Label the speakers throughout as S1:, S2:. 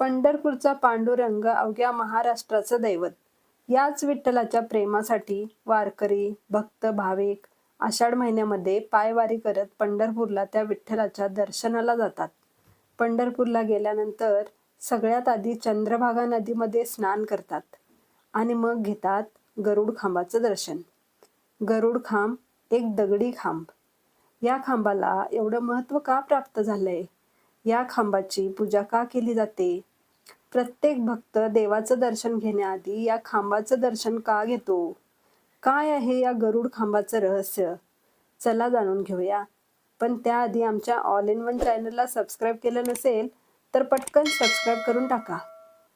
S1: पंढरपूरचा पांडुरंग अवघ्या महाराष्ट्राचं दैवत. याच विठ्ठलाच्या प्रेमासाठी वारकरी भक्त भाविक आषाढ महिन्यामध्ये पायवारी करत पंढरपूरला त्या विठ्ठलाच्या दर्शनाला जातात. पंढरपूरला गेल्यानंतर सगळ्यात आधी चंद्रभागा नदीमध्ये स्नान करतात आणि मग घेतात गरुड खांबाचं दर्शन. गरुड खांब एक दगडी खांब. या खांबाला एवढं महत्त्व का प्राप्त झालंय? या खांबाची पूजा का केली जाते? प्रत्येक भक्त देवाचं दर्शन घेण्याआधी या खांबाचं दर्शन का घेतो? काय आहे या गरुड खांबाचं रहस्य? चला जाणून घेऊया. पण त्याआधी आमच्या ऑल इन वन चॅनलला सबस्क्राईब केलं नसेल तर पटकन सबस्क्राईब करून टाका.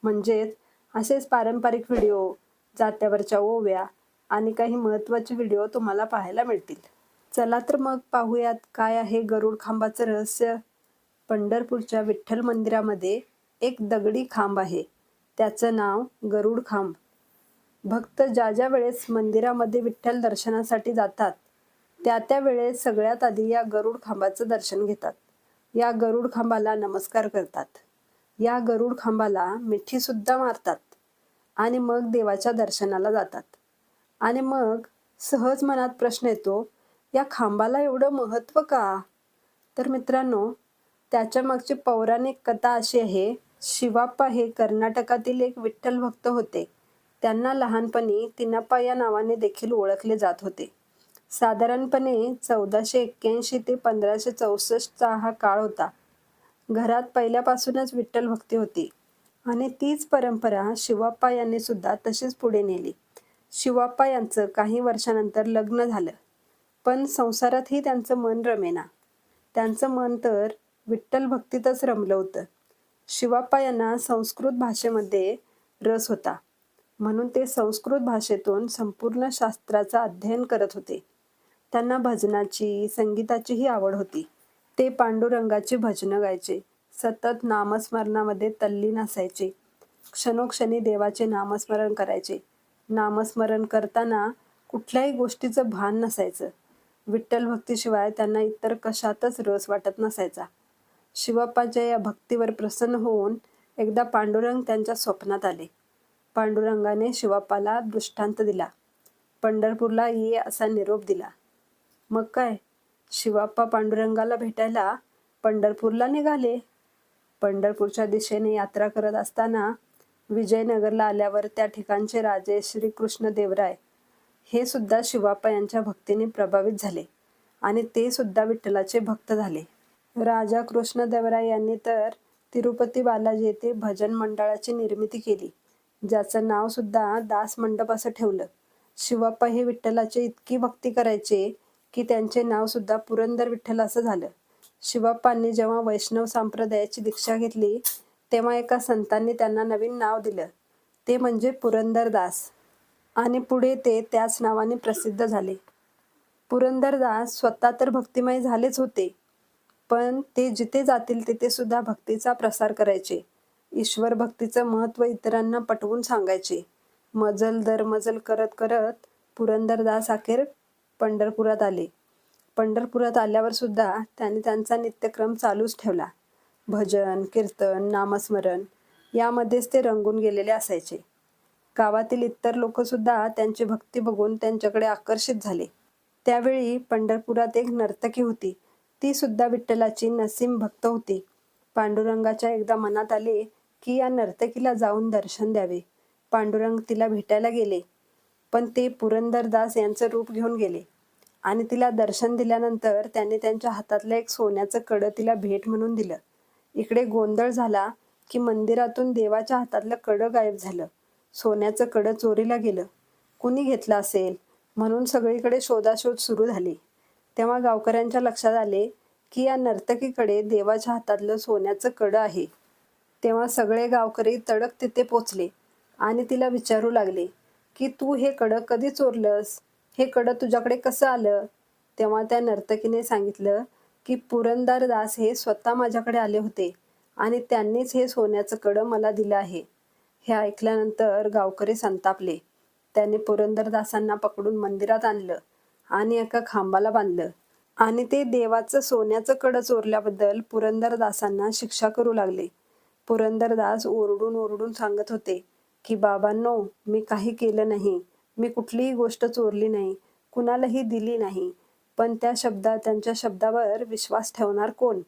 S1: म्हणजेच असेच पारंपरिक व्हिडिओ जात्यावरच्या ओव्या आणि काही महत्त्वाचे व्हिडिओ तुम्हाला पाहायला मिळतील. चला तर मग पाहूयात काय आहे गरुड खांबाचं रहस्य. पंढरपूरच्या विठ्ठल मंदिरामध्ये एक दगडी खांब आहे. त्याचं नाव गरुड खांब. भक्त ज्या ज्या वेळेस मंदिरामध्ये विठ्ठल दर्शनासाठी जातात त्या त्या वेळेस सगळ्यात आधी या गरुड खांबाचं दर्शन घेतात. या गरुड खांबाला नमस्कार करतात. या गरुड खांबाला मिठीसुद्धा मारतात आणि मग देवाच्या दर्शनाला जातात. आणि मग सहज मनात प्रश्न येतो या खांबाला एवढं महत्त्व का? तर मित्रांनो त्याच्या मागची पौराणिक कथा अशी आहे शिवाप्पा हे कर्नाटकातील एक विठ्ठल भक्त होते. त्यांना लहानपणी तिनाप्पा या नावाने देखील ओळखले जात होते. साधारणपणे चौदाशे एक्क्याऐंशी ते पंधराशे चौसष्टचा हा काळ होता. घरात पहिल्यापासूनच विठ्ठल भक्ती होती आणि तीच परंपरा शिवाप्पा यांनी सुद्धा तशीच पुढे नेली. शिवाप्पा यांचं काही वर्षानंतर लग्न झालं पण संसारातही त्यांचं मन रमेना. त्यांचं मन तर विठ्ठल भक्तीतच रमलं होतं. शिवाप्पा यांना संस्कृत भाषेमध्ये रस होता. म्हणून ते संस्कृत भाषेतून संपूर्ण शास्त्राचा अध्ययन करत होते. त्यांना भजनाची संगीताचीही आवड होती. ते पांडुरंगाची भजनं गायचे. सतत नामस्मरणामध्ये तल्लीन असायचे क्षणोक्षणी देवाचे नामस्मरण करायचे. नामस्मरण करताना कुठल्याही गोष्टीचं भान नसायचं. विठ्ठल भक्तीशिवाय त्यांना इतर कशातच रस वाटत नसायचा. शिवप्पाच्या या भक्तीवर प्रसन्न होऊन एकदा पांडुरंग त्यांच्या स्वप्नात आले. पांडुरंगाने शिवाप्पाला दृष्टांत दिला. पंढरपूरला ये असा निरोप दिला. मग काय? शिवाप्पा पांडुरंगाला भेटायला पंढरपूरला निघाले. पंढरपूरच्या दिशेने यात्रा करत असताना विजयनगरला आल्यावर त्या ठिकाणचे राजे श्रीकृष्ण देवराय हे सुद्धा शिवाप्पा यांच्या भक्तीने प्रभावित झाले आणि ते सुद्धा विठ्ठलाचे भक्त झाले. राजा कृष्णदेवराय यांनी तर तिरुपती बालाजी येथे भजन मंडळाची निर्मिती केली ज्याचं नाव सुद्धा दास मंडप असं ठेवलं. शिवाप्पा हे विठ्ठलाचे इतकी भक्ती करायचे की त्यांचे नाव सुद्धा पुरंदर विठ्ठल असं झालं. शिवाप्पांनी जेव्हा वैष्णव संप्रदायाची दीक्षा घेतली तेव्हा एका संतांनी त्यांना नवीन नाव दिलं. ते म्हणजे पुरंदरदास आणि पुढे ते त्याच नावाने प्रसिद्ध झाले. पुरंदरदास स्वतः तर भक्तिमय झालेच होते पण ते जिथे जातील तिथे सुद्धा भक्तीचा प्रसार करायचे. ईश्वर भक्तीचं महत्त्व इतरांना पटवून सांगायचे. मजल दर मजल करत करत पुरंदरदास अखेर पंढरपुरात आले. पंढरपुरात आल्यावर सुद्धा त्यांनी त्यांचा नित्यक्रम चालूच ठेवला. भजन कीर्तन नामस्मरण यामध्येच ते रंगून गेलेले असायचे. गावातील इतर लोक सुद्धा त्यांची भक्ती बघून त्यांच्याकडे आकर्षित झाले. त्यावेळी पंढरपुरात एक नर्तकी होती. ती सुद्धा विठ्ठलाची नसीम भक्त होती. पांडुरंगाच्या एकदा मनात आले की या नर्तकीला जाऊन दर्शन द्यावे. पांडुरंग तिला भेटायला गेले. पण ते पुरंदरदास यांचं रूप घेऊन गेले. आणि तिला दर्शन दिल्यानंतर त्याने त्यांच्या हातातलं एक सोन्याचं कडं तिला भेट म्हणून दिलं. इकडे गोंधळ झाला की मंदिरातून देवाच्या हातातलं कडं गायब झालं. सोन्याचं कडं चोरीला गेलं. कुणी घेतलं असेल? म्हणून सगळीकडे शोधाशोध सुरू झाली. तेव्हा गावकऱ्यांच्या लक्षात आले की या नर्तकीकडे देवाच्या हातातलं सोन्याचं कडं आहे. तेव्हा सगळे गावकरी तडक तिथे पोचले आणि तिला विचारू लागले की तू हे कडं कधी चोरलंस? हे कडं तुझ्याकडे कसं आलं? तेव्हा त्या नर्तकीने सांगितलं की पुरंदरदास हे स्वतः माझ्याकडे आले होते आणि त्यांनीच हे सोन्याचं कडं मला दिलं आहे. हे ऐकल्यानंतर गावकरी संतापले. त्यांनी पुरंदरदासांना पकडून मंदिरात आणलं. आणि एका खांबाला बांधलं. आणि ते देवाचं सोन्याचं कडं चोरल्याबद्दल पुरंदरदासांना शिक्षा करू लागले. पुरंदरदास ओरडून ओरडून सांगत होते की बाबांनो मी काही केलं नाही. मी कुठलीही गोष्ट चोरली नाही. कुणालाही दिली नाही. पण त्या शब्दा त्यांच्या शब्दावर विश्वास ठेवणार कोण?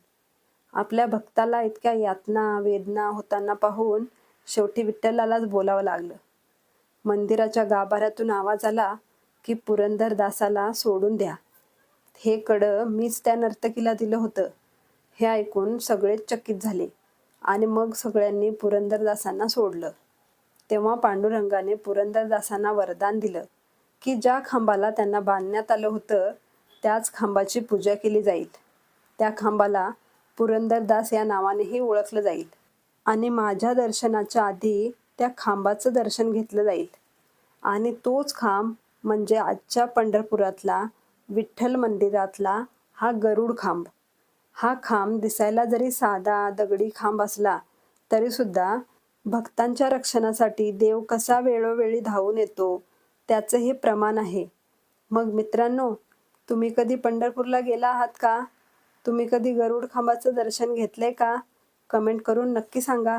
S1: आपल्या भक्ताला इतक्या यातना वेदना होताना पाहून शेवटी विठ्ठलालाच बोलावं लागलं. मंदिराच्या गाभाऱ्यातून आवाज आला की पुरंदरदासाला सोडून द्या. हे कडं मीच त्या नर्तकीला दिलं होतं. हे ऐकून सगळेच चकित झाले आणि मग सगळ्यांनी पुरंदरदासांना सोडलं. तेव्हा पांडुरंगाने पुरंदरदासांना वरदान दिलं की ज्या खांबाला त्यांना बांधण्यात आलं होतं त्याच खांबाची पूजा केली जाईल. त्या खांबाला पुरंदरदास या नावानेही ओळखलं जाईल आणि माझ्या दर्शनाच्या आधी त्या खांबाचं दर्शन घेतलं जाईल आणि तोच खांब म्हणजे आजच्या पंढरपुरातला विठ्ठल मंदिरातला हा गरुड खांब. हा खांब दिसायला जरी साधा दगडी खांब असला तरीसुद्धा भक्तांच्या रक्षणासाठी देव कसा वेळोवेळी धावून येतो त्याचं हे प्रमाण आहे. मग मित्रांनो तुम्ही कधी पंढरपूरला गेला आहात का? तुम्ही कधी गरुड खांबाचं दर्शन घेतलंय का? कमेंट करून नक्की सांगा.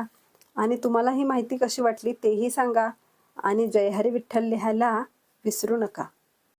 S1: आणि तुम्हाला ही माहिती कशी वाटली तेही सांगा. आणि जयहरी विठ्ठल लिहायला विसरू नका